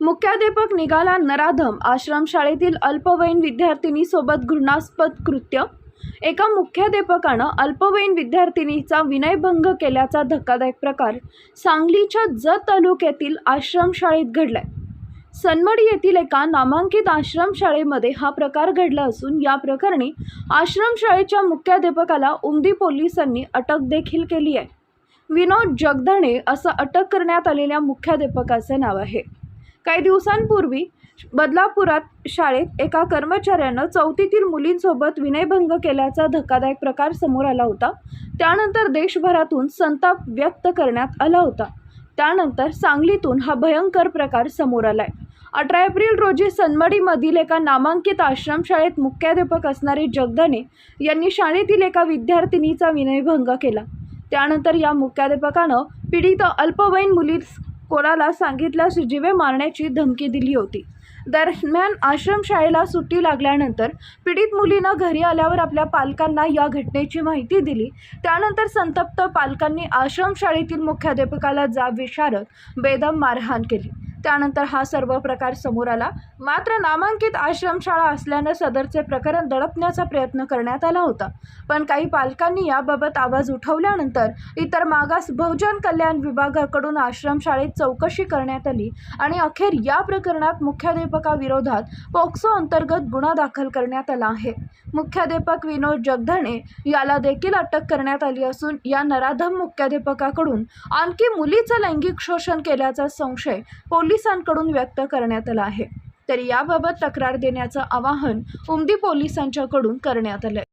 मुख्याध्यापक निघाला नराधम. आश्रमशाळेतील अल्पवयीन विद्यार्थिनीसोबत घृणास्पद कृत्य. एका मुख्याध्यापकानं अल्पवयीन विद्यार्थिनीचा विनयभंग केल्याचा धक्कादायक प्रकार सांगलीच्या जत तालुक्यातील आश्रमशाळेत घडलाय. सनमडी येथील एका नामांकित आश्रमशाळेमध्ये हा प्रकार घडला असून या प्रकरणी आश्रमशाळेच्या मुख्याध्यापकाला उमदी पोलिसांनी अटक देखील केली आहे. विनोद जगधणे असं अटक करण्यात आलेल्या मुख्याध्यापकाचे नाव आहे. काही दिवसांपूर्वी बदलापुरात शाळेत एका कर्मचाऱ्यानं चौथीतील मुलींसोबत विनयभंग केल्याचा धक्कादायक प्रकार समोर आला होता. त्यानंतर देशभरातून संताप व्यक्त करण्यात आला होता. त्यानंतर सांगलीतून हा भयंकर प्रकार समोर आलाय. अठरा एप्रिल रोजी सनमडीमधील एका नामांकित आश्रमशाळेत मुख्याध्यापक असणारे जगदाने यांनी शाळेतील एका विद्यार्थिनीचा विनयभंग केला. त्यानंतर या मुख्याध्यापकानं पीडित अल्पवयीन मुलीस कोणाला सांगितल्यास जीवे मारण्याची धमकी दिली होती. दरम्यान आश्रमशाळेला सुट्टी लागल्यानंतर पीडित मुलीनं घरी आल्यावर आपल्या पालकांना या घटनेची माहिती दिली. त्यानंतर संतप्त पालकांनी आश्रमशाळेतील मुख्याध्यापकाला जाब विचारत बेदम मारहाण केली. त्यानंतर हा सर्व प्रकार समोर आला. मात्र नामांकित आश्रमशाळा असल्यानं सदरचे प्रकरण दडपण्याचा प्रयत्न करण्यात आला होता. पण काही पालकांनी याबाबत आवाज उठवल्यानंतर इतर मागास बहुजन कल्याण विभागाकडून आश्रमशाळेत चौकशी करण्यात आली आणि अखेर या प्रकरणात मुख्याध्यापकाविरोधात पोक्सो अंतर्गत गुन्हा दाखल करण्यात आला आहे. मुख्याध्यापक विनोद जगधणे याला देखील अटक करण्यात आली असून या नराधम मुख्याध्यापकाकडून आणखी मुलीचं लैंगिक शोषण केल्याचा संशय पोलीस पोलिसांकडून व्यक्त करण्यात आला आहे. तरी याबाबत तक्रार देण्याचं आवाहन उमदी पोलिसांच्याकडून करण्यात आलंय.